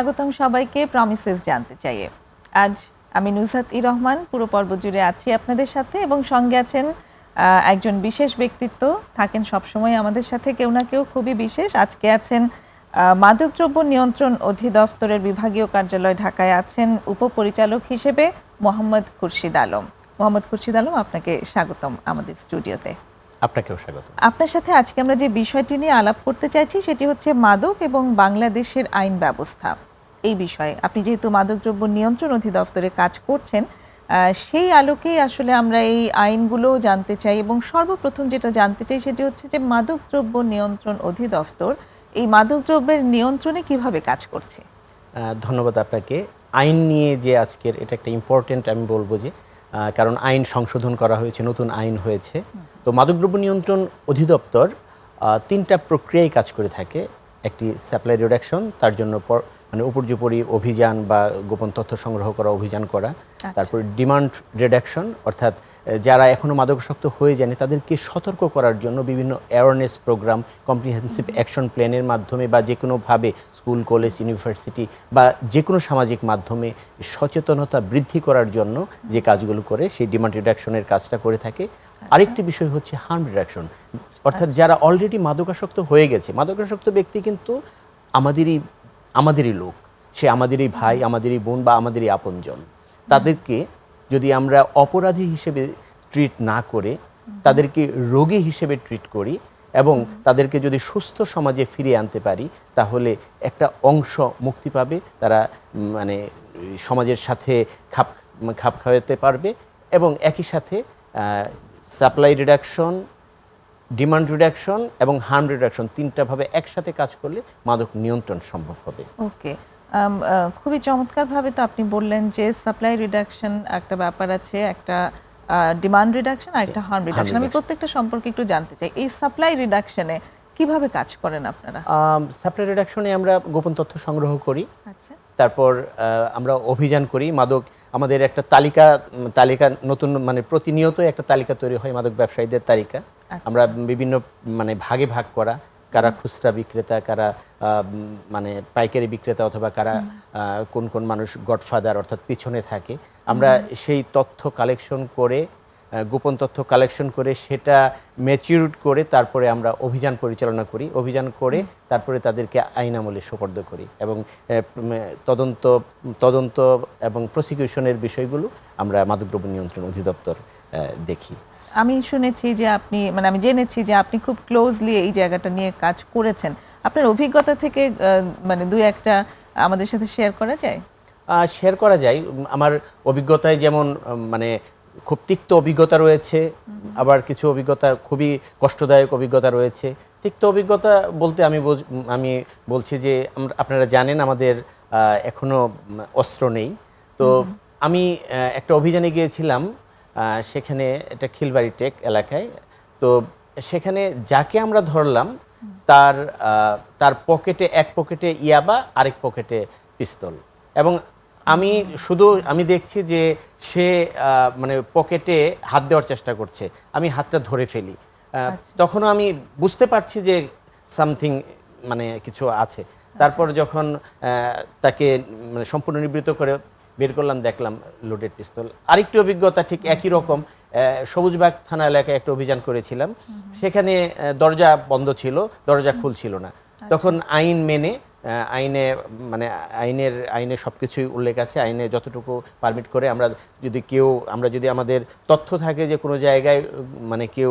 স্বাগতম সবাইকে প্রমিসেস জানতে চাইয়ে আজ আমি নুজহাত ই রহমান পুরো পর্ব জুড়ে আছি আপনাদের সাথে এবং সঙ্গে আছেন একজন বিশেষ ব্যক্তিত্ব। থাকেন সবসময় আমাদের সাথে কেউ না কেউ খুবই বিশেষ। আজকে আছেন মাদকদ্রব্য নিয়ন্ত্রণ অধিদপ্তরের বিভাগীয় কার্যালয় ঢাকায় আছেন উপপরিচালক হিসেবে মোহাম্মদ খুরশিদ আলম। মোহাম্মদ খুরশিদ আলম আপনাকে স্বাগতম আমাদের স্টুডিওতে। আপনাকেও স্বাগত আপনার সাথে আজকে আমরা যে বিষয়টি নিয়ে আলাপ করতে চাইছি সেটি হচ্ছে মাদক এবং বাংলাদেশের আইন ব্যবস্থা। এই বিষয়ে। আপনি যেহেতু মাদকদ্রব্য নিয়ন্ত্রণ অধিদপ্তরে কাজ করছেন সেই আলোকেই আসলে আমরা এই আইনগুলো জানতে চাই এবং সর্বপ্রথম যেটা জানতে চাই সেটি হচ্ছে যে মাদকদ্রব্য নিয়ন্ত্রণ অধিদপ্তর এই মাদকদ্রব্যের নিয়ন্ত্রণে কীভাবে কাজ করছে? ধন্যবাদ আপনাকে। আইন নিয়ে যে আজকের এটা একটা ইম্পর্টেন্ট আমি বলব যে কারণ আইন সংশোধন করা হয়েছে, নতুন আইন হয়েছে। তো মাদকদ্রব্য নিয়ন্ত্রণ অধিদপ্তর তিনটা প্রক্রিয়ায় কাজ করে থাকে। একটি সাপ্লাই রিডাকশন তার জন্য মানে উপর্যুপরি অভিযান বা গোপন তথ্য সংগ্রহ করা অভিযান করা তারপর ডিমান্ড রিডাকশন অর্থাৎ যারা এখনও মাদকাসক্ত হয়ে যায়নি তাদেরকে সতর্ক করার জন্য বিভিন্ন অ্যাওয়ারনেস প্রোগ্রাম কম্প্রিহেন্সিভ অ্যাকশন প্ল্যানের মাধ্যমে বা যে কোনোভাবে স্কুল কলেজ ইউনিভার্সিটি বা যে কোনো সামাজিক মাধ্যমে সচেতনতা বৃদ্ধি করার জন্য যে কাজগুলো করে সেই ডিমান্ড রিডাকশনের কাজটা করে থাকে। আরেকটি বিষয় হচ্ছে হার্ম রিডাকশন অর্থাৎ যারা অলরেডি মাদকাসক্ত হয়ে গেছে মাদকাসক্ত ব্যক্তি কিন্তু আমাদেরই আমাদেরই লোক, সে আমাদেরই ভাই, আমাদেরই বোন বা আমাদেরই আপনজন। তাদেরকে যদি আমরা অপরাধী হিসেবে ট্রিট না করে, তাদেরকে রোগী হিসেবে ট্রিট করি এবং তাদেরকে যদি সুস্থ সমাজে ফিরিয়ে আনতে পারি, তাহলে একটা অংশ মুক্তি পাবে, তারা মানে সমাজের সাথে খাপ খাপ খাওয়াতে পারবে এবং একই সাথে সাপ্লাই রিডাকশন ডিমান্ড রিডাকশন এবং হার্ম রিডাকশন তিনটাভাবে একসাথে কাজ করলে মাদক নিয়ন্ত্রণ সম্ভব হবে। ওকে খুবই চমৎকারভাবে তো আপনি বললেন যে সাপ্লাই রিডাকশন একটা ব্যাপার আছে একটা ডিমান্ড রিডাকশন আর একটা হার্ম রিডাকশন। আমি প্রত্যেকটা সম্পর্কে একটু জানতে চাই এই সাপ্লাই রিডাকশনে কীভাবে কাজ করেন আপনারা? সাপ্লাই রিডাকশনে আমরা গোপন তথ্য সংগ্রহ করি আচ্ছা। তারপর আমরা অভিযান করি মাদক আমাদের একটা তালিকা তালিকা নতুন মানে প্রতিনিয়ত একটা তালিকা তৈরি হয় মাদক ব্যবসায়ীদের তালিকা। আমরা বিভিন্ন মানে ভাগে ভাগ করা কারা খুচরা বিক্রেতা কারা মানে পাইকারি বিক্রেতা অথবা কারা কোন কোন মানুষ গডফাদার অর্থাৎ পিছনে থাকে। আমরা সেই তথ্য কালেকশন করে গোপন তথ্য কালেকশন করে সেটা ম্যাচিউর করে তারপরে আমরা অভিযান পরিচালনা করি। অভিযান করে তারপরে তাদেরকে আইন আমলে সোপর্দ করি এবং তদন্ত তদন্ত এবং প্রসিকিউশনের বিষয়গুলো আমরা মাদকদ্রব্য নিয়ন্ত্রণ অধিদপ্তর দেখি। আমি শুনেছি যে আপনি মানে আমি জেনেছি যে আপনি খুব ক্লোজলি এই জায়গাটা নিয়ে কাজ করেছেন। আপনার অভিজ্ঞতা থেকে মানে দুই একটা আমাদের সাথে শেয়ার করা যায়? শেয়ার করা যায়। আমার অভিজ্ঞতায় যেমন মানে খুব তিক্ত অভিজ্ঞতা রয়েছে আবার কিছু অভিজ্ঞতা খুবই কষ্টদায়ক অভিজ্ঞতা রয়েছে। তিক্ত অভিজ্ঞতা বলতে আমি আমি বলছি যে আপনারা জানেন আমাদের আহ, এখনও অস্ত্র নেই। তো আমি একটা অভিযানে গিয়েছিলাম সেখানে এটা খিলবাড়ি টেক এলাকায়। তো সেখানে যাকে আমরা ধরলাম তার তার পকেটে এক পকেটে ইয়াবা আরেক পকেটে পিস্তল। এবং আমি শুধু আমি দেখছি যে সে মানে পকেটে হাত দেওয়ার চেষ্টা করছে। আমি হাতটা ধরে ফেলি। আহ, তখনও আমি বুঝতে পারছি যে সামথিং মানে কিছু আছে। তারপর যখন তাকে মানে সম্পূর্ণ নিবৃত্ত করে বের করলাম দেখলাম লোডেড পিস্তল। আরেকটি অভিজ্ঞতা ঠিক একই রকম। সবুজবাগ থানা এলাকায় একটা অভিযান করেছিলাম। সেখানে দরজা বন্ধ ছিল দরজা খুলছিল না। তখন আইন মেনে আইনে মানে আইনের, আইনে সব কিছুই উল্লেখ আছে। আইনে যতটুকু পারমিট করে আমরা যদি কেউ, আমরা যদি আমাদের তথ্য থাকে যে কোনো জায়গায় মানে কেউ,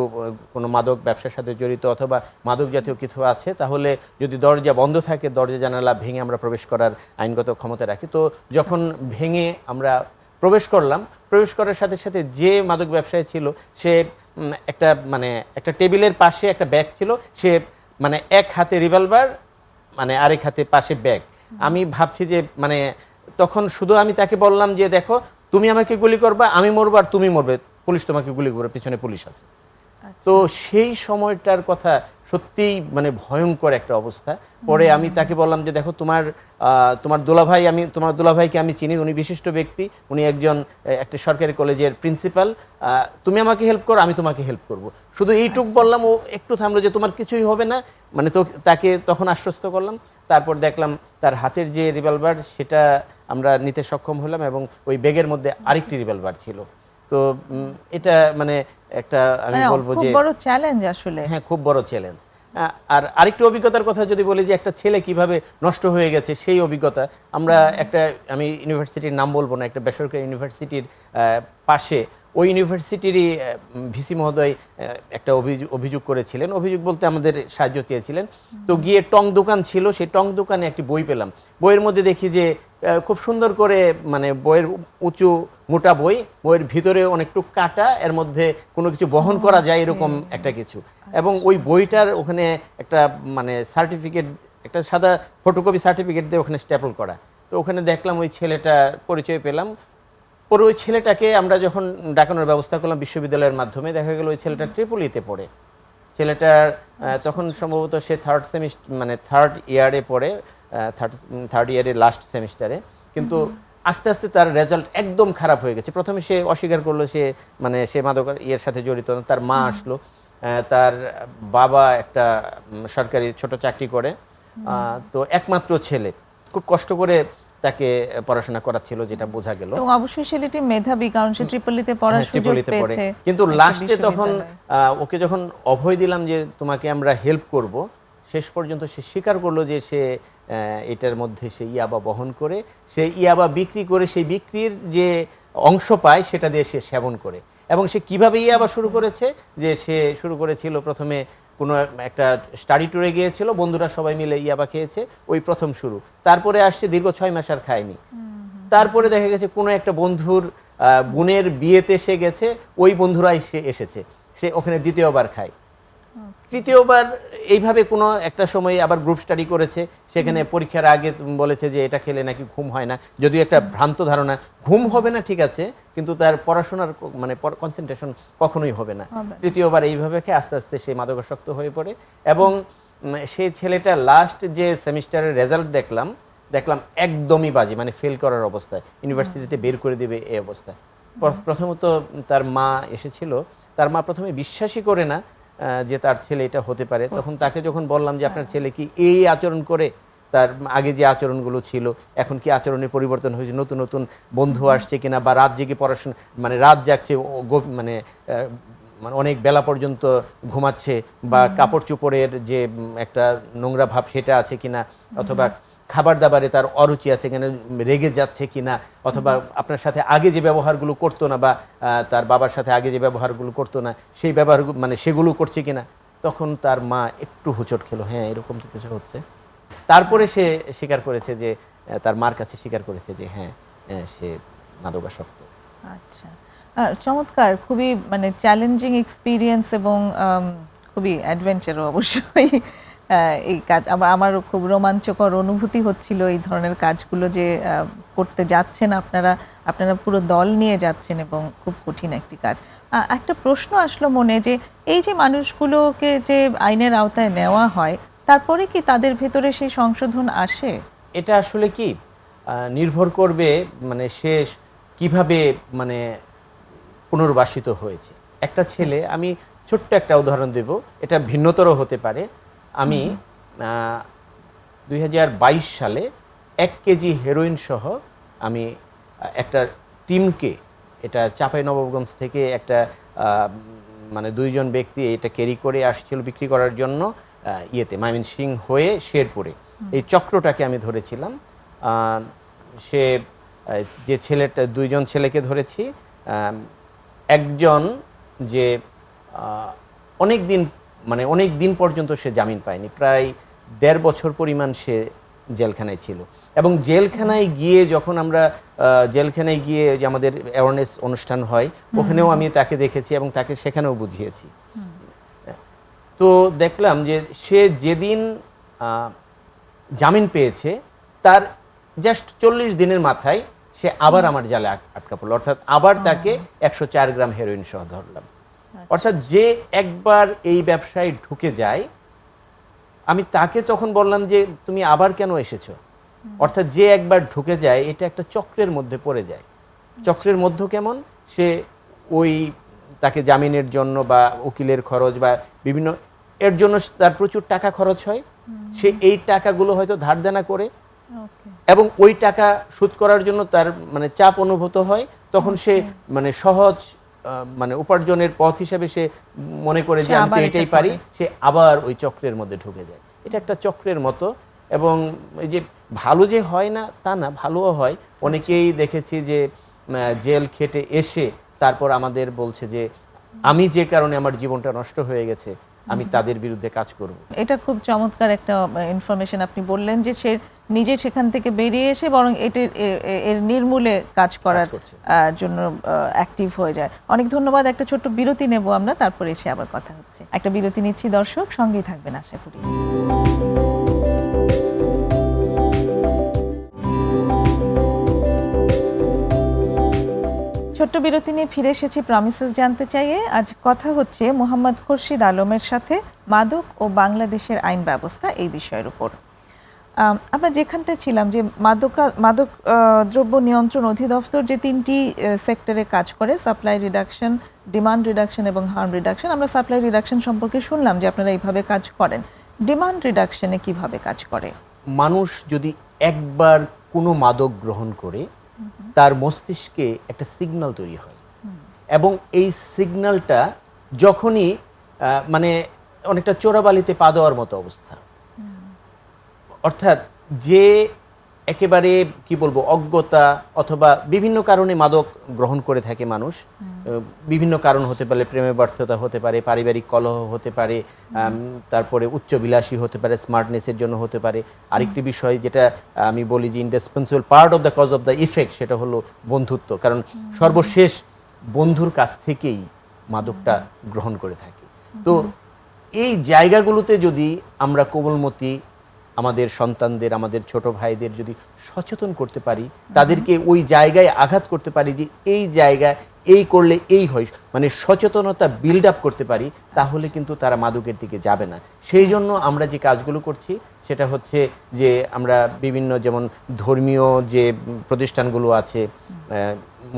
কোনো মাদক ব্যবসার সাথে জড়িত অথবা মাদক জাতীয় কিছু আছে, তাহলে যদি দরজা বন্ধ থাকে, দরজা জানালা ভেঙে আমরা প্রবেশ করার আইনগত ক্ষমতা রাখি। তো যখন ভেঙে আমরা প্রবেশ করলাম, প্রবেশ করার সাথে সাথে যে মাদক ব্যবসায়ী ছিল, সে একটা মানে একটা টেবিলের পাশে একটা ব্যাগ ছিল, সে মানে এক হাতে রিভলভার মানে আরেক হাতে পাশে ব্যাগ। আমি ভাবছি যে মানে তখন শুধু আমি তাকে বললাম যে দেখো তুমি আমাকে গুলি করবা আমি মরবো আর তুমি মরবে। পুলিশ তোমাকে গুলি করবে পিছনে পুলিশ আছে। তো সেই সময়টার কথা সত্যিই মানে ভয়ঙ্কর একটা অবস্থা। পরে আমি তাকে বললাম যে দেখো তোমার তোমার দোলাভাই আমি তোমার দোলাভাইকে আমি চিনি উনি বিশিষ্ট ব্যক্তি উনি একজন একটা সরকারি কলেজের প্রিন্সিপাল তুমি আমাকে হেল্প করো আমি তোমাকে হেল্প করব। শুধু এইটুক বললাম ও একটু থামলো যে তোমার কিছুই হবে না। মানে তো তাকে তখন আশ্বস্ত করলাম। তারপর দেখলাম তার হাতের যে রিভলভার সেটা আমরা নিতে সক্ষম হলাম এবং ওই ব্যাগের মধ্যে আরেকটি রিভলভার ছিল। তো এটা মানে একটা আমি মানে বলব খুব যে বড় চ্যালেঞ্জ আসলে। হ্যাঁ খুব বড় চ্যালেঞ্জ আর আরেকটি অভিজ্ঞতার কথা যদি বলি যে একটা ছেলে কীভাবে নষ্ট হয়ে গেছে সেই অভিজ্ঞতা আমরা একটা আমি ইউনিভার্সিটির নাম বলব না একটা বেসরকারি ইউনিভার্সিটির পাশে ওই ইউনিভার্সিটিরই ভিসি মহোদয় একটা অভিযোগ অভিযোগ করেছিলেন। অভিযোগ বলতে আমাদের সাহায্য চেয়েছিলেন। তো গিয়ে টং দোকান ছিল সেই টং দোকানে একটি বই পেলাম। বইয়ের মধ্যে দেখি যে খুব সুন্দর করে মানে বইয়ের উঁচু মোটা বই বইয়ের ভিতরে অনেকটু কাটা এর মধ্যে কোনো কিছু বহন করা যায় এরকম একটা কিছু। এবং ওই বইটার ওখানে একটা মানে সার্টিফিকেট একটা সাদা ফটোকপি সার্টিফিকেট দিয়ে ওখানে স্ট্যাপল করা। তো ওখানে দেখলাম ওই ছেলেটার পরিচয় পেলাম। পরে ওই ছেলেটাকে আমরা যখন ডাকানোর ব্যবস্থা করলাম বিশ্ববিদ্যালয়ের মাধ্যমে দেখা গেল ওই ছেলেটা ট্রিপলিতে পড়ে। ছেলেটার তখন সম্ভবত সে থার্ড সেমিস্টার মানে থার্ড ইয়ারে পড়ে। থার্ড ইয়ারের লাস্ট সেমিস্টারে কিন্তু আস্তে আস্তে তার রেজাল্ট একদম খারাপ হয়ে গেছে। প্রথমে সে অস্বীকার করল সে মানে সে মাদক ইয়ের সাথে জড়িত না তার মা আসলো তার বাবা একটা সরকারি ছোট চাকরি করে তো একমাত্র ছেলে। খুব কষ্ট করে তাকে পড়াশোনা করাচ্ছিল যেটা বোঝা গেল। এবং অবশ্যই ছেলেটি মেধাবী কারণ সে ট্রিপলিতে পড়ার হ্যাঁ, সুযোগ পড়ে। পেয়েছে। কিন্তু লাস্টে তখন ওকে যখন অভয় দিলাম যে তোমাকে আমরা হেল্প করব শেষ পর্যন্ত সে স্বীকার করল যে সে এটার মধ্যে সে ইয়াবা বহন করে সে ইয়াবা বিক্রি করে, সেই বিক্রির যে অংশ পায়, সেটা দিয়ে সে সেবন করে। এবং সে কীভাবে ইয়াবা শুরু করেছে? যে সে শুরু করেছিল, প্রথমে কোনো একটা স্টাডি ট্যুরে গিয়েছিল, বন্ধুরা সবাই মিলে ইয়াবা খেয়েছে, ওই প্রথম শুরু। তারপরে আসছে দীর্ঘ ছয় মাস আর খায়নি। তারপরে দেখা গেছে কোনো একটা বন্ধুর বোনের বিয়েতে সে গেছে, ওই বন্ধুরাই সে এসেছে। সে ওখানে দ্বিতীয়বার খায়। তৃতীয়বার এইভাবে কোনো একটা সময় আবার গ্রুপ স্টাডি করেছে সেখানে পরীক্ষার আগে বলেছে যে এটা খেলে নাকি ঘুম হয় না। যদিও একটা ভ্রান্ত ধারণা ঘুম হবে না ঠিক আছে কিন্তু তার পড়াশোনার মানে কনসেন্ট্রেশন কখনোই হবে না। তৃতীয়বার এইভাবে খেয়ে আস্তে আস্তে সে মাদকাসক্ত হয়ে পড়ে এবং সেই ছেলেটা লাস্ট যে সেমিস্টারের রেজাল্ট দেখলাম দেখলাম একদমই বাজে মানে ফেল করার অবস্থায়। ইউনিভার্সিটিতে বের করে দেবে এই অবস্থায়। প্রথমত তার মা এসেছিল তার মা প্রথমে বিশ্বাসই করে না যে তার ছেলে এটা হতে পারে তখন তাকে যখন বললাম যে আপনার ছেলে কি এই আচরণ করে তার আগে যে আচরণগুলো ছিল এখন কি আচরণের পরিবর্তন হয়েছে নতুন নতুন বন্ধু আসছে কিনা বা রাত জেগে পড়াশোনা মানে রাত জাগছে মানে মানে অনেক বেলা পর্যন্ত ঘুমাচ্ছে বা কাপড় চোপড়ের যে একটা নোংরা ভাব সেটা আছে কিনা অথবা খাবার দাবারে তার অরুচি আছে কিনা রেগে যাচ্ছে কি না অথবা আপনার সাথে আগে যে ব্যবহারগুলো করতো না বা তার বাবার সাথে আগে যে ব্যবহারগুলো করতো না সেই ব্যবহার মানে সেগুলো করছে কিনা তখন তার মা একটু হুচট খেলো হ্যাঁ এরকম তো কিছু হচ্ছে। তারপরে সে স্বীকার করেছে যে তার মার কাছে স্বীকার করেছে যে হ্যাঁ সে মাদকাসক্ত। আচ্ছা। চমৎকার খুবই মানে চ্যালেঞ্জিং এক্সপিরিয়েন্স এবং খুবই অ্যাডভেঞ্চারও অবশ্যই। এই কাজ আবার আমার খুব রোমাঞ্চকর অনুভূতি হচ্ছিল এই ধরনের কাজগুলো যে করতে যাচ্ছেন আপনারা আপনারা পুরো দল নিয়ে যাচ্ছেন এবং খুব কঠিন একটি কাজ। একটা প্রশ্ন আসলো মনে যে এই যে মানুষগুলোকে যে আইনের আওতায় নেওয়া হয় তারপরে কি তাদের ভেতরে সেই সংশোধন আসে? এটা আসলে কি? নির্ভর করবে মানে সে কীভাবে মানে পুনর্বাসিত হয়েছে। একটা ছেলে আমি ছোট্ট একটা উদাহরণ দেব এটা ভিন্নতর হতে পারে। আমি দুই হাজার বাইশ সালে এক কেজি হেরোইন সহ আমি একটা টিমকে এটা চাপাই নবাবগঞ্জ থেকে একটা মানে দুইজন ব্যক্তি এটা ক্যারি করে আসছিল বিক্রি করার জন্য ইয়েতে ইয়েতে সিং হয়ে শেরপুরে। এই চক্রটাকে আমি ধরেছিলাম। সে যে ছেলেটা দুইজন ছেলেকে ধরেছি। একজন যে অনেক দিন মানে অনেক দিন পর্যন্ত সে জামিন পায়নি প্রায় দেড় বছর পরিমাণ সে জেলখানায় ছিল। এবং জেলখানায় গিয়ে যখন আমরা জেলখানায় গিয়ে যে আমাদের অ্যাওয়ারনেস অনুষ্ঠান হয় ওখানেও আমি তাকে দেখেছি এবং তাকে সেখানেও বুঝিয়েছি। তো দেখলাম যে সে যেদিন আহ, জামিন পেয়েছে তার জাস্ট চল্লিশ দিনের মাথায় সে আবার আমার জালে আটকা পড়ল। অর্থাৎ আবার তাকে একশো চার গ্রাম হেরোইন সহ ধরলাম। অর্থাৎ যে একবার এই ব্যবসায় ঢুকে যায় আমি তাকে তখন বললাম যে তুমি আবার কেন এসেছ? অর্থাৎ যে একবার ঢুকে যায় এটা একটা চক্রের মধ্যে পড়ে যায়। চক্রের মধ্যে কেমন? সে ওই তাকে জামিনের জন্য বা উকিলের খরচ বা বিভিন্ন এর জন্য তার প্রচুর টাকা খরচ হয়। সে এই টাকাগুলো হয়তো ধার দেনা করে এবং ওই টাকা শোধ করার জন্য তার মানে চাপ অনুভূত হয়। তখন সে মানে সহজ মানে উপার্জনের পথ হিসেবে সে মনে করে যে আমি তো এটাই পারি সে আবার ওই চক্রের মধ্যে ঢুকে যায়। এটা একটা চক্রের মতো এবং এই যে ভালো যে হয় না তা না ভালোও হয়। অনেকেই দেখেছি যে জেল খেটে এসে তারপর আমাদের বলছে যে আমি যে কারণে আমার জীবনটা নষ্ট হয়ে গেছে আমি তাদের বিরুদ্ধে কাজ করব। এটা খুব চমৎকার একটা ইনফরমেশন আপনি বললেন যে সে নিজে সেখান থেকে বেরিয়ে এসে বরং এটির এর নির্মূলে কাজ করার জন্য অ্যাক্টিভ হয়ে যায়। অনেক ধন্যবাদ একটা ছোট্ট বিরতি নেব আমরা তারপরে এসে আবার কথা হচ্ছে। একটা বিরতি নিচ্ছি দর্শক সঙ্গেই থাকবেন আশা করি। ছোট্ট বিরতি নিয়ে ফিরে এসেছি প্রমিসেস জানতে চাইয়ে। আজ কথা হচ্ছে মোহাম্মদ খুরশিদ আলমের সাথে মাদক ও বাংলাদেশের আইন ব্যবস্থা এই বিষয়ের উপর। আমরা যেখানটা ছিলাম যে মাদকা মাদক দ্রব্য নিয়ন্ত্রণ অধিদপ্তর যে তিনটি সেক্টরে কাজ করে সাপ্লাই রিডাকশন ডিমান্ড রিডাকশন এবং হার্ম রিডাকশন আমরা সাপ্লাই রিডাকশন সম্পর্কে শুনলাম যে আপনারা এইভাবে কাজ করেন। ডিমান্ড রিডাকশনে কীভাবে কাজ করে? মানুষ যদি একবার কোনো মাদক গ্রহণ করে তার মস্তিষ্কে একটা সিগন্যাল তৈরি হয়। এবং এই সিগন্যালটা যখনই মানে অনেকটা চোরাবালিতে পা দেওয়ার মতো অবস্থা অর্থাৎ যে একেবারে কি বলব অজ্ঞতা অথবা বিভিন্ন কারণে মাদক গ্রহণ করে থাকে মানুষ বিভিন্ন কারণ হতে পারে প্রেমে ব্যর্থতা হতে পারে পারিবারিক কলহ হতে পারে তারপরে উচ্চবিলাসী হতে পারে স্মার্টনেসের জন্য হতে পারে। আরেকটি বিষয় যেটা আমি বলি যে indispensable part of the cause of the effect সেটা হলো বন্ধুত্ব। কারণ সর্বশেষ বন্ধুর কাছ থেকেই মাদকটা গ্রহণ করে থাকে। তো এই জায়গাগুলোতে যদি আমরা কোমলমতি আমাদের সন্তানদের, আমাদের ছোট ভাইদের যদি সচেতন করতে পারি, তাদেরকে ওই জায়গায় আঘাত করতে পারি যে এই জায়গায় এই করলে এই হয় মানে সচেতনতা বিল্ড আপ করতে পারি, তাহলে কিন্তু তারা মাদকের দিকে যাবে না। সেই জন্য আমরা যে কাজগুলো করছি, সেটা হচ্ছে যে আমরা বিভিন্ন যেমন ধর্মীয় যে প্রতিষ্ঠানগুলো আছে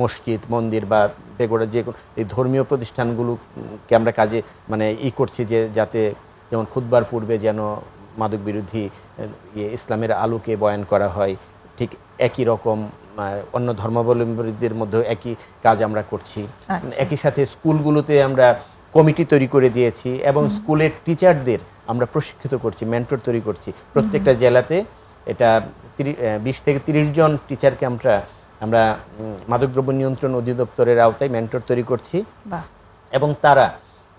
মসজিদ, মন্দির বা বেগোড়া যে এই ধর্মীয় প্রতিষ্ঠানগুলোকে আমরা কাজে মানে ই করছি যে যাতে যেমন খুদবার পূর্বে যেন মাদক বিরোধী ইয়ে ইসলামের আলোকে বয়ান করা হয় ঠিক একই রকম অন্য ধর্মাবলম্বীদের মধ্যেও একই কাজ আমরা করছি। আচ্ছা। একই সাথে স্কুলগুলোতে আমরা কমিটি তৈরি করে দিয়েছি এবং স্কুলের টিচারদের আমরা প্রশিক্ষিত করছি মেন্টর তৈরি করছি। প্রত্যেকটা জেলাতে এটা বিশ থেকে তিরিশ জন টিচারকে আমরা আমরা মাদকদ্রব্য নিয়ন্ত্রণ অধিদপ্তরের আওতায় মেন্টর তৈরি করছি। এবং তারা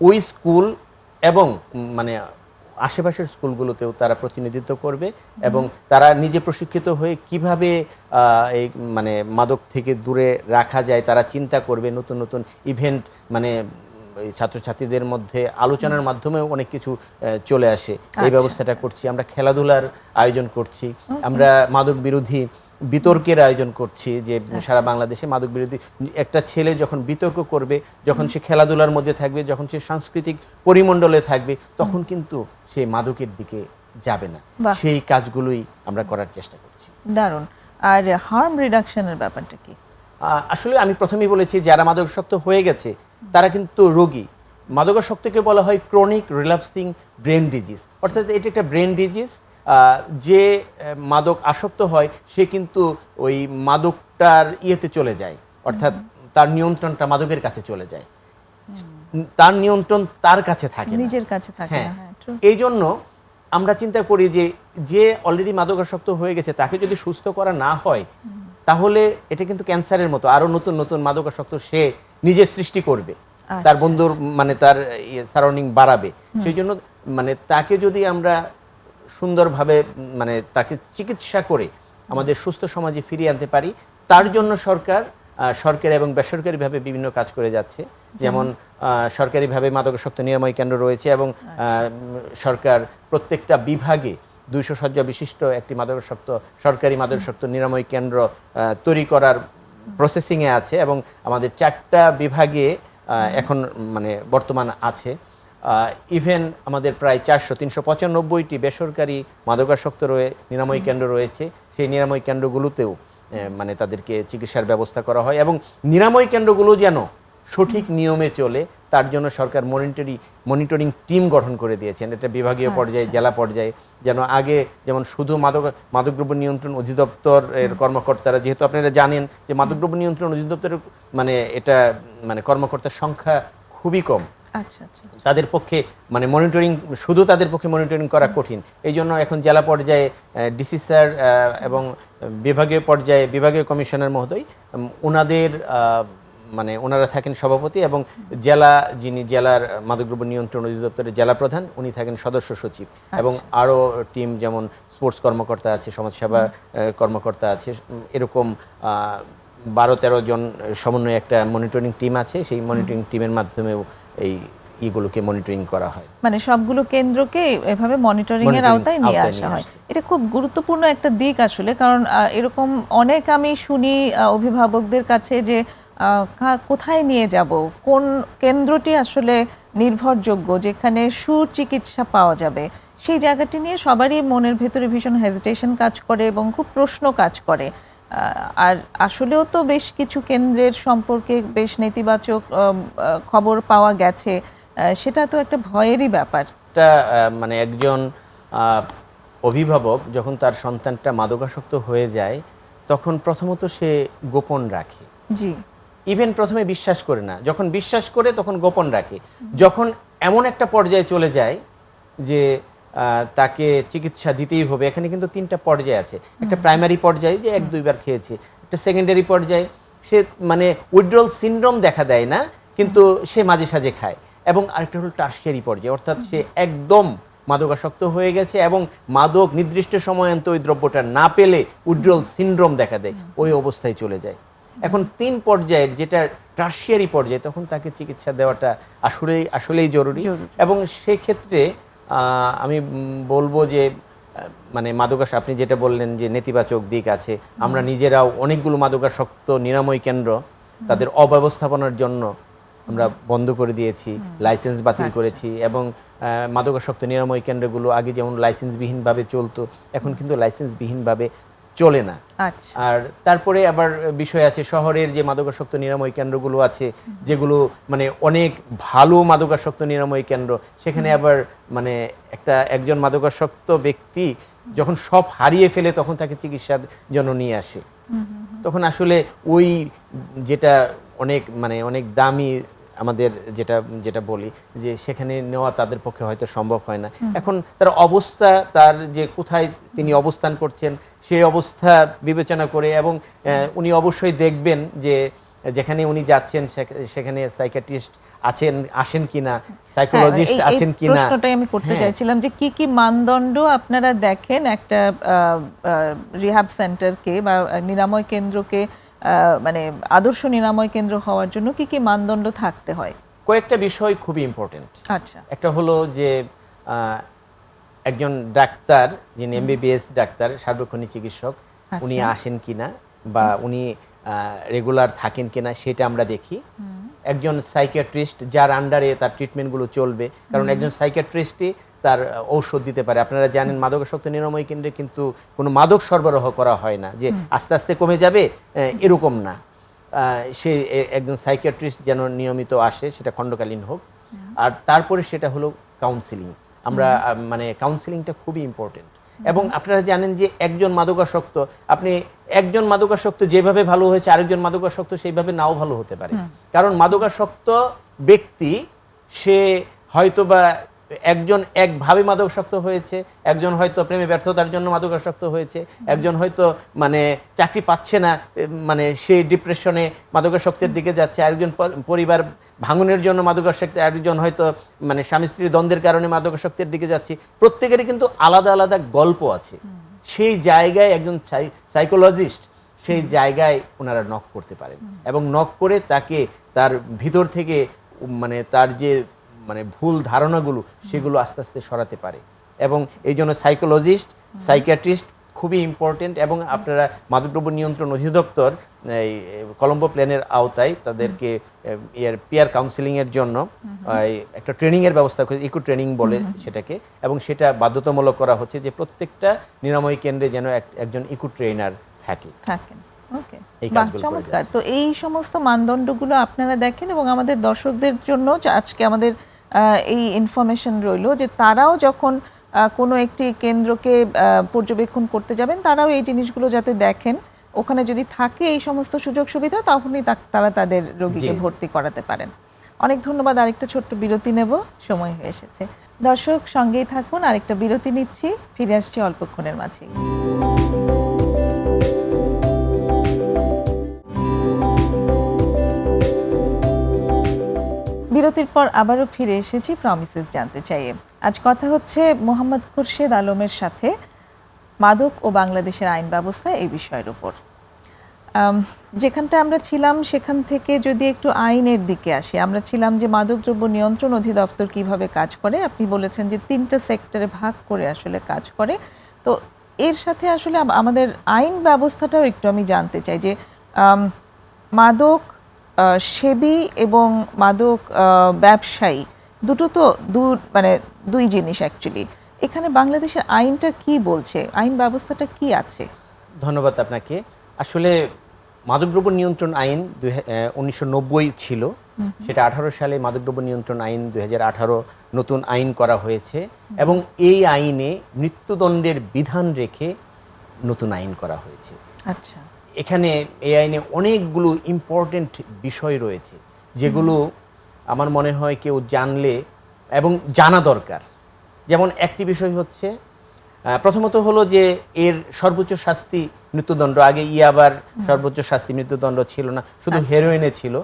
ওই স্কুল এবং মানে আশেপাশের স্কুলগুলোতেও তারা প্রতিনিধিত্ব করবে এবং তারা নিজে প্রশিক্ষিত হয়ে কীভাবে এই মানে মাদক থেকে দূরে রাখা যায় তারা চিন্তা করবে নতুন নতুন ইভেন্ট মানে ছাত্রছাত্রীদের মধ্যে আলোচনার মাধ্যমেও অনেক কিছু চলে আসে। এই আচ্ছা, ব্যবস্থাটা করছি। আমরা খেলাধুলার আয়োজন করছি। আমরা মাদক বিরোধী বিতর্কের আয়োজন করছি যে সারা বাংলাদেশে মাদক বিরোধী একটা ছেলে যখন বিতর্ক করবে যখন সে খেলাধুলার মধ্যে থাকবে যখন সে সাংস্কৃতিক পরিমণ্ডলে থাকবে তখন কিন্তু সে মাদকের দিকে যাবে না। সেই কাজগুলোই আমরা করার চেষ্টা করছি। দারুণ। আর হার্ম রিডাকশনের ব্যাপারটা কি? আসলে আমি প্রথমেই বলেছি যারা মাদকাসক্ত হয়ে গেছে তারা কিন্তু রোগী। মাদকাসক্তকে বলা হয় ক্রনিক রিল্যাপসিং ব্রেন ডিজিজ অর্থাৎ এটা একটা ব্রেন ডিজিজ যে মাদক আসক্ত হয় সে কিন্তু ওই মাদকটার ইয়েতে চলে যায়। অর্থাৎ তার নিয়ন্ত্রণটা মাদকের কাছে চলে যায়। তার নিয়ন্ত্রণ তার কাছে থাকে নিজের কাছে থাকে হ্যাঁ। হ্যাঁ। এই জন্য আমরা চিন্তা করি যে যে অলরেডি মাদকাসক্ত হয়ে গেছে তাকে যদি সুস্থ করা না হয় তাহলে এটা কিন্তু ক্যান্সারের মতো। আরও নতুন নতুন মাদকাসক্ত সে নিজে সৃষ্টি করবে। তার আচ্ছা, বন্ধুর মানে তার সারাউন্ডিং বাড়াবে। সেই জন্য মানে তাকে যদি আমরা সুন্দরভাবে মানে তাকে চিকিৎসা করে আমাদের সুস্থ সমাজে ফিরিয়ে আনতে পারি তার জন্য সরকার সরকারি এবং বেসরকারিভাবে বিভিন্ন কাজ করে যাচ্ছে। যেমন সরকারিভাবে মাদকাসক্ত নিরাময় কেন্দ্র রয়েছে এবং সরকার প্রত্যেকটা বিভাগে দুইশো শয্যা বিশিষ্ট একটি মাদকাসক্ত সরকারি মাদকাসক্ত নিরাময় কেন্দ্র তৈরি করার প্রসেসিংয়ে আছে এবং আমাদের চারটা বিভাগে এখন মানে বর্তমান আছে। ইভেন আমাদের প্রায় চারশো তিনশো পঁচানব্বইটি বেসরকারি মাদকাসক্ত রয়ে নিরাময় কেন্দ্র রয়েছে। সেই নিরাময় কেন্দ্রগুলোতেও মানে তাদেরকে চিকিৎসার ব্যবস্থা করা হয় এবং নিরাময় কেন্দ্রগুলো যেন সঠিক নিয়মে চলে তার জন্য সরকার মনিটরি মনিটরিং টিম গঠন করে দিয়েছেন। এটা বিভাগীয় পর্যায়ে জেলা পর্যায়ে যেন আগে যেমন শুধু মাদক মাদকদ্রব্য নিয়ন্ত্রণ অধিদপ্তর এর কর্মকর্তারা যেহেতু আপনারা জানেন যে মাদকদ্রব্য নিয়ন্ত্রণ অধিদপ্তরের মানে এটা মানে কর্মকর্তার সংখ্যা খুবই কম। আচ্ছা আচ্ছা। তাদের পক্ষে মানে মনিটরিং শুধু তাদের পক্ষে মনিটরিং করা কঠিন। এই জন্য এখন জেলা পর্যায়ে ডিসি স্যার এবং বিভাগীয় পর্যায়ে বিভাগীয় কমিশনার মহোদয় ওনাদের মানে ওনারা থাকেন সভাপতি এবং জেলা যিনি জেলার মাদকদ্রব্য নিয়ন্ত্রণ অধিদপ্তরের জেলা প্রধান উনি থাকেন সদস্য সচিব। এবং আরও টিম যেমন স্পোর্টস কর্মকর্তা আছে সমাজসেবা কর্মকর্তা আছে এরকম বারো তেরো জন সমন্বয়ে একটা মনিটরিং টিম আছে। সেই মনিটরিং টিমের মাধ্যমেও এই ইগুলোকে মনিটরিং করা হয়। মানে সবগুলো কেন্দ্রকে এভাবে মনিটরিং এর আওতায় নিয়ে আসা হয়। এটা খুব গুরুত্বপূর্ণ একটা দিক আসলে কারণ এরকম অনেক আমি শুনি অভিভাবকদের কাছে যে কোথায় নিয়ে যাব? কোন কেন্দ্রটি আসলে নির্ভরযোগ্য? যেখানে সুচিকিৎসা পাওয়া যাবে? সেই জায়গাটি নিয়ে সবারই মনের ভেতরে ভীষণ হেজিটেশন কাজ করে এবং খুব প্রশ্ন কাজ করে। আর আসলেও তো বেশ কিছু কেন্দ্রের সম্পর্কে বেশ নেতিবাচক খবর পাওয়া গেছে। সেটা তো একটা ভয়েরই ব্যাপার। একটা মানে একজন অভিভাবক যখন তার সন্তানটা মাদকাসক্ত হয়ে যায় তখন প্রথমত সে গোপন রাখে। জি। ইভেন প্রথমে বিশ্বাস করে না। যখন বিশ্বাস করে তখন গোপন রাখে। যখন এমন একটা পর্যায়ে চলে যায় যে তাকে চিকিৎসা দিতেই হবে এখানে কিন্তু তিনটা পর্যায়ে আছে। একটা প্রাইমারি পর্যায়ে যে এক দুইবার খেয়েছে। একটা সেকেন্ডারি পর্যায়ে সে মানে উইড্রল সিনড্রোম দেখা দেয় না কিন্তু সে মাঝে সাঝে খায়। এবং আরেকটা হলো টার্সিয়ারি পর্যায়ে অর্থাৎ সে একদম মাদকাসক্ত হয়ে গেছে এবং মাদক নির্দিষ্ট সময়ান্ত ওই দ্রব্যটা না পেলে উইড্রল সিনড্রোম দেখা দেয়। ওই অবস্থায় চলে যায়। এখন তিন পর্যায়ের যেটা টার্সিয়ারি পর্যায়ে তখন তাকে চিকিৎসা দেওয়াটা আসলেই আসলেই জরুরি। এবং সেক্ষেত্রে আমি বলব যে মানে মাদকাস আপনি যেটা বললেন যে নেতিবাচক দিক আছে আমরা নিজেরাও অনেকগুলো মাদকাসক্ত নিরাময় কেন্দ্র তাদের অব্যবস্থাপনার জন্য আমরা বন্ধ করে দিয়েছি লাইসেন্স বাতিল করেছি এবং মাদকাসক্ত নিরাময় কেন্দ্রগুলো আগে যেমন লাইসেন্সবিহীনভাবে চলতো এখন কিন্তু লাইসেন্সবিহীনভাবে চলে না। আচ্ছা। আর তারপরে আবার বিষয় আছে শহরের যে মাদকাসক্ত নিরাময় কেন্দ্রগুলো আছে যেগুলো মানে অনেক ভালো মাদকাসক্ত নিরাময় কেন্দ্র সেখানে আবার মানে একটা একজন মাদকাসক্ত ব্যক্তি যখন সব হারিয়ে ফেলে তখন তাকে চিকিৎসার জন্য নিয়ে আসে। তখন আসলে ওই যেটা অনেক মানে অনেক দামি আমাদের যেটা যেটা বলি যে সেখানে নেওয়া তাদের পক্ষে হয়তো সম্ভব হয় না। এখন তার অবস্থা তার যে কোথায় তিনি অবস্থান করছেন সেই অবস্থা বিবেচনা করে এবং উনি অবশ্যই দেখবেন যে যেখানে উনি যাচ্ছেন সেখ- সেখানে সাইকাট্রিস্ট আছেন আসেন কিনা সাইকোলজিস্ট হ্যাঁ, আছেন কিনা। প্রশ্নটাই আমি করতে হ্যাঁ। চাইছিলাম যে কি কি মানদণ্ড আপনারা দেখেন একটা রিহাব সেন্টারকে বা নিরাময় কেন্দ্রকে মানে আদর্শ নিরাময় কেন্দ্র হওয়ার জন্য কি কি মানদণ্ড থাকতে হয়? কয়েকটা বিষয় খুবই ইম্পর্টেন্ট আচ্ছা। একটা হলো যে একজন ডাক্তার যিনি এমবিবিএস ডাক্তার সার্বক্ষণিক চিকিৎসক উনি আচ্ছা। আসেন কিনা বা উনি রেগুলার থাকেন কিনা সেটা আমরা দেখি। একজন সাইকিয়াট্রিস্ট যার আন্ডারে তার ট্রিটমেন্টগুলো চলবে কারণ একজন সাইকিয়াট্রিস্টই তার ঔষধ দিতে পারে। আপনারা জানেন মাদকাসক্ত নিরাময় কেন্দ্রে কিন্তু কোনো মাদক সরবরাহ করা হয় না যে আস্তে আস্তে কমে যাবে এরকম না। সে একজন সাইকিয়াট্রিস্ট যেন নিয়মিত আসে সেটা খণ্ডকালীন হোক। আর তারপরে সেটা হলো কাউন্সিলিং আমরা মানে কাউন্সিলিংটা খুবই ইম্পর্টেন্ট এবং আপনারা জানেন যে একজন মাদকাসক্ত আপনি একজন মাদকাসক্ত যেভাবে ভালো হয়েছে আরেকজন মাদকাসক্ত সেইভাবে নাও ভালো হতে পারে। কারণ মাদকাসক্ত ব্যক্তি সে হয়তোবা একজন একভাবে মাদকাসক্ত হয়েছে, একজন হয়তো প্রেমে ব্যর্থতার জন্য মাদকাসক্ত হয়েছে, একজন হয়তো মানে চাকরি পাচ্ছে না মানে সেই ডিপ্রেশনে মাদকাসক্তের দিকে যাচ্ছে, আরেকজন পরিবার ভাঙনের জন্য মাদকাসক্ত, আরেকজন হয়তো মানে স্বামী স্ত্রী দ্বন্দ্বের কারণে মাদকাসক্তের দিকে যাচ্ছে। প্রত্যেকেরই কিন্তু আলাদা আলাদা গল্প আছে। সেই জায়গায় একজন সাইকোলজিস্ট সেই জায়গায় ওনারা নক করতে পারেন। এবং নক করে তাকে তার ভিতর থেকে মানে তার যে মানে ভুল ধারণাগুলো সেগুলো আস্তে আস্তে সরাতে পারে। এবং এই জন্য সাইকোলজিস্ট সাইকিয়াট্রিস্ট খুবই ইম্পর্টেন্ট এবং আপনারা মাদকদ্রব্য নিয়ন্ত্রণ অধিদপ্তর এই কলম্বো প্ল্যানের আওতায় তাদেরকে এর পিয়ার কাউন্সিলিং এর জন্য একটা ট্রেনিংয়ের ব্যবস্থা করে ইকো ট্রেনিং বলে সেটাকে এবং সেটা বাধ্যতামূলক করা হচ্ছে যে প্রত্যেকটা নিরাময় কেন্দ্রে যেন এক- একজন ইকো ট্রেনার থাকে। থাকেন। চমৎকার। তো এই সমস্ত মানদণ্ডগুলো আপনারা দেখেন এবং আমাদের দর্শকদের জন্য আজকে আমাদের এই ইনফরমেশন রইল যে তারাও যখন কোনো একটি কেন্দ্রকে পর্যবেক্ষণ করতে যাবেন তারাও এই জিনিসগুলো যাতে দেখেন। ওখানে যদি থাকে এই সমস্ত সুযোগ সুবিধা তখনই তারা তাদের রোগীকে। ভর্তি করাতে পারেন। অনেক ধন্যবাদ আরেকটা ছোট্ট বিরতি নেব সময় হয়ে এসেছে। দর্শক সঙ্গেই থাকুন আরেকটা বিরতি নিচ্ছি ফিরে আসছি অল্পক্ষণের মাঝেই। বিরতির পর আবারও ফিরে এসেছি প্রমিসেস জানতে চাইয়ে। আজ কথা হচ্ছে মোহাম্মদ খুরশেদ আলমের সাথে মাদক ও বাংলাদেশের আইন ব্যবস্থা এই বিষয়ের উপর। যেখানটা আমরা ছিলাম সেখান থেকে যদি একটু আইনের দিকে আসি, আমরা ছিলাম যে মাদকদ্রব্য নিয়ন্ত্রণ অধিদপ্তর কীভাবে কাজ করে, আপনি বলেছেন যে তিনটা সেক্টরে ভাগ করে আসলে কাজ করে। তো এর সাথে আসলে আমাদের আইন ব্যবস্থাটাও একটু আমি জানতে চাই যে মাদক সেবী এবং মাদক ব্যবসায়ী দুটো তো দু মানে দুই জিনিস অ্যাকচুয়ালি এখানে বাংলাদেশের আইনটা কি বলছে? আইন ব্যবস্থাটা কি আছে? ধন্যবাদ আপনাকে। আসলে মাদকদ্রব্য নিয়ন্ত্রণ আইন উনিশশো ছিল। সেটা আঠারো সালে মাদকদ্রব্য নিয়ন্ত্রণ আইন দুই হাজার আঠারো নতুন আইন করা হয়েছে এবং এই আইনে মৃত্যুদণ্ডের বিধান রেখে নতুন আইন করা হয়েছে। আচ্ছা। এখানে এই আইনে অনেকগুলো ইম্পর্টেন্ট বিষয় রয়েছে যেগুলো আমার মনে হয় কেউ জানলে এবং জানা দরকার। যেমন একটি বিষয় হচ্ছে প্রথমত হলো যে এর সর্বোচ্চ শাস্তি মৃত্যুদণ্ড। আগে ইয়াবার সর্বোচ্চ শাস্তি মৃত্যুদণ্ড ছিল না শুধু হেরোইনে ছিল।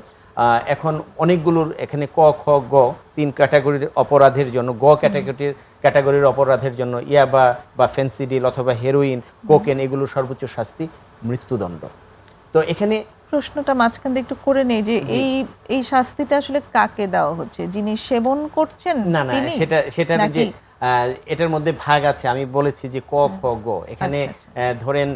এখন অনেকগুলোর এখানে ক খ গ তিন ক্যাটাগরির অপরাধের জন্য গ ক্যাটাগরির ক্যাটাগরির অপরাধের জন্য ইয়াবা বা ফেন্সিডিল অথবা হেরোইন কোকেন এগুলোর সর্বোচ্চ শাস্তি মৃত্যুদণ্ড। তো এখানে প্রশ্নটা মাঝখান দিয়ে একটু করে নেই যে এই এই শাস্তিটা আসলে কাকে দেওয়া হচ্ছে? যিনি সেবন করছেন না না? সেটা সেটার যে এটার মধ্যে ভাগ আছে। আমি বলেছি যে ক খ গ। এখানে আচ্ছা, আহ, ধরেন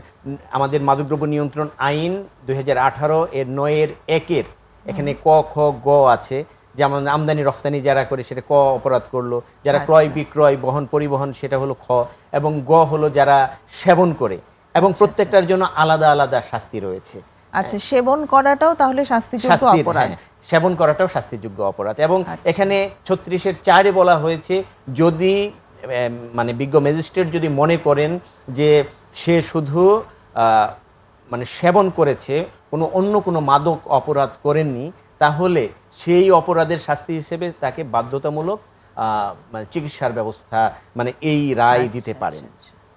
আমাদের মাদকদ্রব্য নিয়ন্ত্রণ আইন দুই হাজার আঠারো এর নয়ের একের এখানে ক খ গ আছে। যেমন আমদানি রফতানি যারা করে সেটা ক অপরাধ করল। যারা আচ্ছা। ক্রয় বিক্রয় বহন পরিবহন সেটা হলো খ। এবং গ হলো যারা সেবন করে। এবং আচ্ছা, প্রত্যেকটার জন্য আলাদা আলাদা শাস্তি রয়েছে। আচ্ছা সেবন করাটাও তাহলে শাস্তিযোগ্য অপরাধ হ্যাঁ, সেবন করাটাও শাস্তিযোগ্য অপরাধ। এবং আচ্ছা। এখানে ছত্রিশের চারে বলা হয়েছে যদি মানে বিজ্ঞ ম্যাজিস্ট্রেট যদি মনে করেন যে সে শুধু মানে সেবন করেছে কোনো অন্য কোনো মাদক অপরাধ করেননি তাহলে সেই অপরাধের শাস্তি হিসেবে তাকে বাধ্যতামূলক আহ, মানে চিকিৎসার ব্যবস্থা মানে এই রায় আচ্ছা, দিতে পারেন।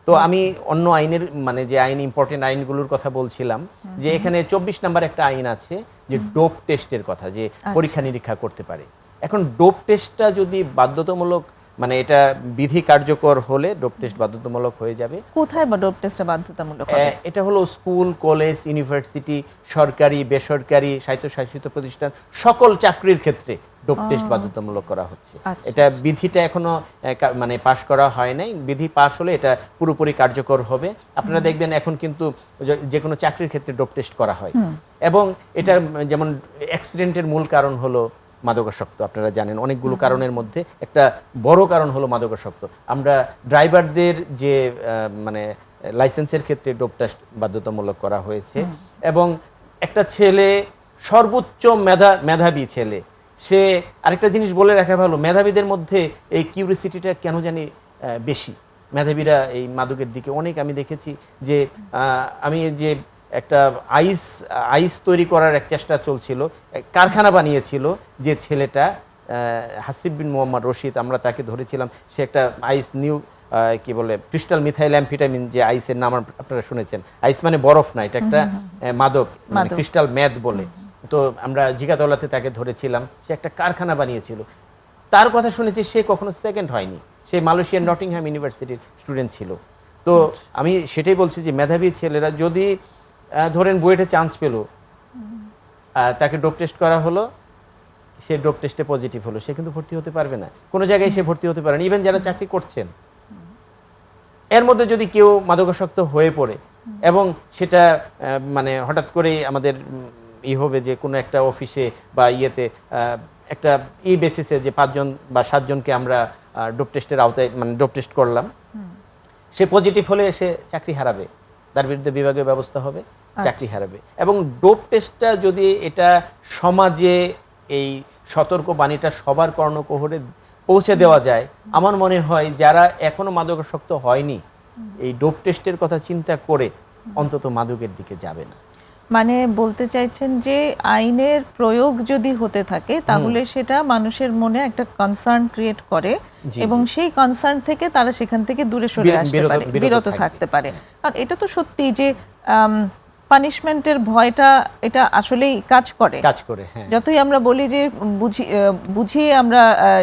তো আমি অন্য আইনের মানে যে আইন ইম্পর্টেন্ট আইনগুলোর কথা বলছিলাম যে এখানে চব্বিশ নাম্বার একটা আইন আছে যে ডোপ টেস্টের কথা যে আচ্ছা। পরীক্ষা নিরীক্ষা করতে পারে এখন ডোপ টেস্টটা যদি বাধ্যতামূলক মানে এটা বিধি কার্যকর হলে ডোপ টেস্ট বাধ্যতামূলক হয়ে যাবে। কোথায় বা ডোপ টেস্টটা বাধ্যতামূলক হবে? এটা হলো স্কুল কলেজ ইউনিভার্সিটি সরকারি বেসরকারি স্বায়ত্তশাসিত প্রতিষ্ঠান সকল চাকরির ক্ষেত্রে ডোপ টেস্ট বাধ্যতামূলক করা হচ্ছে। আচ্ছা, এটা বিধিটা এখনও মানে পাশ করা হয় নাই। বিধি পাশ হলে এটা পুরোপুরি কার্যকর হবে। আপনারা দেখবেন এখন কিন্তু যে কোনো চাকরির ক্ষেত্রে ডোপ টেস্ট করা হয়। এবং এটা যেমন অ্যাক্সিডেন্টের মূল কারণ হলো মাদকাসক্ত। আপনারা জানেন অনেকগুলো কারণের মধ্যে একটা বড় কারণ হলো মাদকাসক্ত। আমরা ড্রাইভারদের যে মানে লাইসেন্সের ক্ষেত্রে ডোপ টেস্ট বাধ্যতামূলক করা হয়েছে এবং একটা ছেলে সর্বোচ্চ মেধা মেধাবী ছেলে সে আরেকটা জিনিস বলে রাখা ভালো মেধাবীদের মধ্যে এই কিউরিসিটিটা কেন জানি বেশি। মেধাবীরা এই মাদকের দিকে অনেক আমি দেখেছি যে আমি যে একটা আইস আইস তৈরি করার এক চেষ্টা চলছিল কারখানা বানিয়েছিল যে ছেলেটা হাসিব বিন মোহাম্মদ রশিদ আমরা তাকে ধরেছিলাম সে একটা আইস নিউ কি বলে ক্রিস্টাল মিথাইল অ্যাম্ফিটামিন যে আইসের নাম আপনারা শুনেছেন। আইস মানে বরফ না এটা একটা মাদক মানে ক্রিস্টাল ম্যাথ বলে। তো আমরা জিগাতলাতে তাকে ধরেছিলাম সে একটা কারখানা বানিয়েছিল। তার কথা শুনেছি সে কখনো সেকেন্ড হয়নি। সে মালয়েশিয়ার নটিংহ্যাম ইউনিভার্সিটির স্টুডেন্ট ছিল। তো আমি সেটাই বলছি যে মেধাবী ছেলেরা যদি ধরেন বুয়েটে চান্স পেল। তাকে ডোপ টেস্ট করা হলো, সে ডোপ টেস্টে পজিটিভ হলো। সে কিন্তু ভর্তি হতে পারবে না। কোনো জায়গায় সে ভর্তি হতে পারে না ইভেন যারা চাকরি করছেন। এর মধ্যে যদি কেউ মাদকাসক্ত হয়ে পড়ে এবং সেটা মানে হঠাৎ করেই আমাদের ই হবে যে কোনো একটা অফিসে বা ইয়েতে একটা ই বেসিসে যে পাঁচজন বা সাতজনকে আমরা ডোপ টেস্টের আওতায় মানে ডোপ টেস্ট করলাম। সে পজিটিভ হলে সে চাকরি হারাবে। তার বিরুদ্ধে বিভাগীয় ব্যবস্থা হবে চাকরি হারাবে। এবং ডোপ টেস্টটা যদি এটা সমাজে এই সতর্ক বাণীটা সবার কর্ণকোহরে পৌঁছে দেওয়া যায় আমার মনে হয় যারা এখনও মাদকাসক্ত হয়নি এই ডোপ টেস্টের কথা চিন্তা করে অন্তত মাদকের দিকে যাবে না। মানে বলতে চাইছেন যে আইনের প্রয়োগ যদি হতে থাকে তাহলে সেটা মানুষের মনে একটা কনসার্ন ক্রিয়েট করে এবং সেই কনসার্ন থেকে তারা সেখান থেকে দূরে সরে আসতে পারে বিরত থাকতে পারে। কারণ এটা তো সত্যি যে পানিশমেন্টের ভয়টা এটা আসলেই কাজ করে। কাজ করে হ্যাঁ। যতই আমরা বলি যে বুঝি বুঝিয়ে আমরা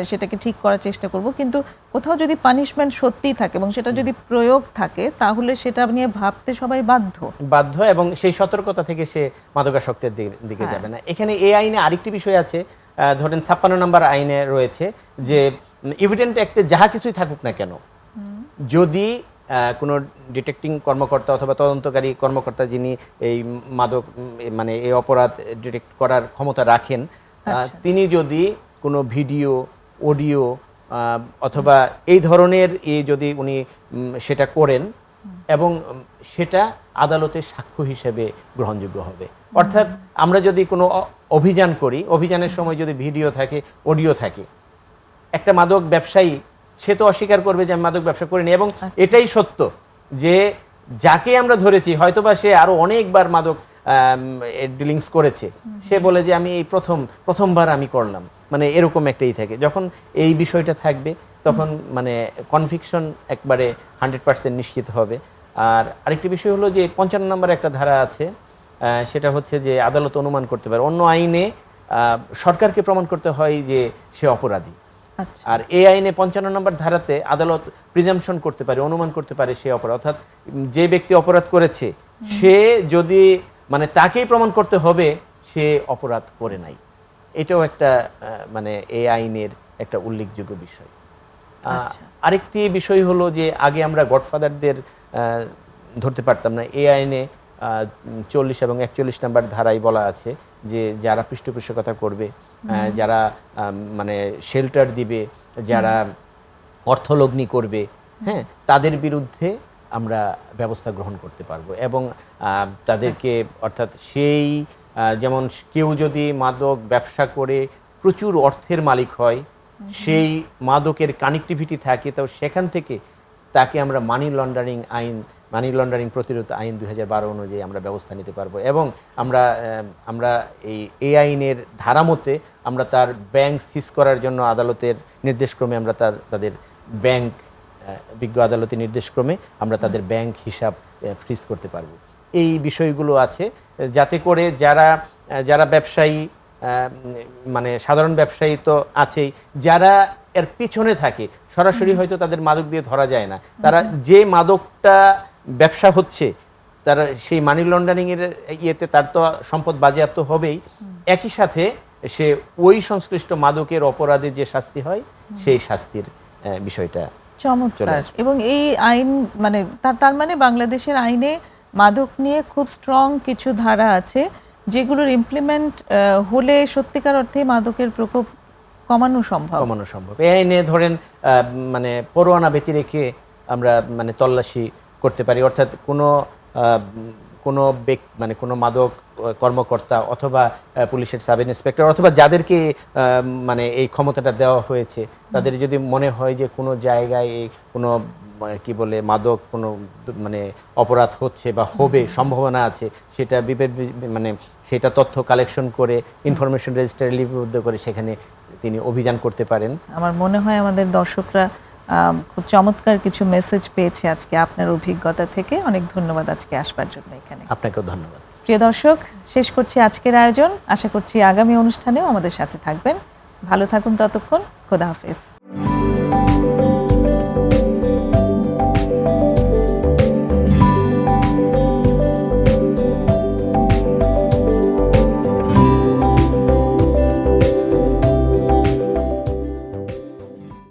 সেটাকে ঠিক করার চেষ্টা করব কিন্তু কোথাও যদি পানিশমেন্ট সত্যিই থাকে এবং সেটা যদি প্রয়োগ থাকে তাহলে সেটা নিয়ে ভাবতে সবাই বাধ্য। বাধ্য এবং সেই সতর্কতা থেকে সে মাদকাসক্তের দিকে যাবে না। এখানে এই আইনে আরেকটি বিষয় আছে ধরেন ছাপ্পান্ন নম্বর আইনে রয়েছে যে ইভিডেন্ট অ্যাক্টে যাহা কিছুই থাকুক না কেন যদি কোনো ডিটেক্টিং কর্মকর্তা অথবা তদন্তকারী কর্মকর্তা যিনি এই মাদক মানে এই অপরাধ ডিটেক্ট করার ক্ষমতা রাখেন তিনি যদি কোনো ভিডিও অডিও অথবা এই ধরনের এই যদি উনি সেটা করেন এবং সেটা আদালতে সাক্ষ্য হিসেবে গ্রহণযোগ্য হবে। অর্থাৎ আমরা যদি কোনো অভিযান করি অভিযানের সময় যদি ভিডিও থাকে অডিও থাকে একটা মাদক ব্যবসায়ী সে তো অস্বীকার করবে যে আমি মাদক ব্যবসা করিনি। এবং এটাই সত্য যে যাকে আমরা ধরেছি হয়তোবা সে আরও অনেকবার মাদক ডিলিংস করেছে সে বলে যে আমি এই প্রথম প্রথমবার আমি করলাম। মানে এরকম একটাই থাকে। যখন এই বিষয়টা থাকবে তখন মানে কনভিকশন একবারে হান্ড্রেড পার্সেন্ট নিশ্চিত হবে। আর আরেকটি বিষয় হলো যে পঞ্চান্ন নম্বর একটা ধারা আছে সেটা হচ্ছে যে আদালত অনুমান করতে পারে। অন্য আইনে সরকারকে প্রমাণ করতে হয় যে সে অপরাধী। আচ্ছা আর এই আইনে পঞ্চান্ন নম্বর ধারাতে আদালত প্রিজামশন করতে পারে অনুমান করতে পারে সে অপরাধ অর্থাৎ যে ব্যক্তি অপরাধ করেছে সে যদি মানে তাকেই প্রমাণ করতে হবে সে অপরাধ করে নাই। এটাও একটা মানে এই আইনের একটা উল্লেখযোগ্য বিষয়। আচ্ছা। আরেকটি বিষয় হলো যে আগে আমরা গডফাদারদের ধরতে পারতাম না এই আইনে চল্লিশ এবং একচল্লিশ নাম্বার ধারায় বলা আছে যে যারা পৃষ্ঠপোষকতা করবে যারা মানে শেল্টার দিবে, যারা অর্থলগ্নি করবে হ্যাঁ তাদের বিরুদ্ধে আমরা ব্যবস্থা গ্রহণ করতে পারব এবং তাদেরকে অর্থাৎ সেই যেমন কেউ যদি মাদক ব্যবসা করে প্রচুর অর্থের মালিক হয়, সেই মাদকের কানেক্টিভিটি থাকে, তো সেখান থেকে তাকে আমরা মানি লন্ডারিং আইন মানি লন্ডারিং প্রতিরোধ আইন দুই হাজার বারো অনুযায়ী আমরা ব্যবস্থা নিতে পারব এবং আমরা আমরা এই এ আইনের ধারা মতে আমরা তার ব্যাংক সিজ করার জন্য আদালতের নির্দেশক্রমে আমরা তার তাদের ব্যাংক বিজ্ঞ আদালতের নির্দেশক্রমে আমরা তাদের ব্যাংক হিসাব ফ্রিজ করতে পারব। এই বিষয়গুলো আছে যাতে করে যারা যারা ব্যবসায়ী মানে সাধারণ ব্যবসায়ী তো আছেই যারা এর পিছনে থাকে সরাসরি হয়তো তাদের মাদক দিয়ে ধরা যায় না। তারা যে মাদকটা ব্যবসা হচ্ছে তারা সেই মানি লন্ডারিংয়ের ইয়েতে তার তো সম্পদ বাজেয়াপ্ত হবেই। একই সাথে সে ওই সংশ্লিষ্ট মাদকের অপরাধে যে শাস্তি হয় সেই শাস্তির বিষয়টা চমৎকার। এবং এই আইন মানে তার মানে বাংলাদেশের আইনে মাদক নিয়ে খুব স্ট্রং কিছু ধারা আছে যেগুলোর ইমপ্লিমেন্ট হলে সত্যিকার অর্থে মাদকের প্রকোপ কমানো সম্ভব। কমানো সম্ভব। এই আইনে ধরেন মানে পরোয়ানা ব্যতি রেখে আমরা মানে তল্লাশি করতে পারি অর্থাৎ কোনো কোনো ব্যক্তি মানে কোনো মাদক কর্মকর্তা অথবা পুলিশের সাব ইন্সপেক্টর অথবা যাদেরকে মানে এই ক্ষমতাটা দেওয়া হয়েছে, তাদের যদি মনে হয় যে কোনো জায়গায় কোনো কি বলে, মাদক কোনো মানে অপরাধ হচ্ছে বা হবে, সম্ভাবনা আছে, সেটা মানে সেটা তথ্য কালেকশন করে ইনফরমেশন রেজিস্টারে লিপিবদ্ধ করে সেখানে তিনি অভিযান করতে পারেন। আমার মনে হয় আমাদের দর্শকরা খুব চমৎকার কিছু মেসেজ পেয়েছে আজকে আপনার অভিজ্ঞতা থেকে। অনেক ধন্যবাদ আজকে আসবার জন্য এখানে। আপনাকেও ধন্যবাদ। প্রিয় দর্শক শেষ করছি আজকের আয়োজন। আশা করছি আগামী অনুষ্ঠানেও আমাদের সাথে থাকবেন। ভালো থাকুন ততক্ষণ। খোদা হাফেজ।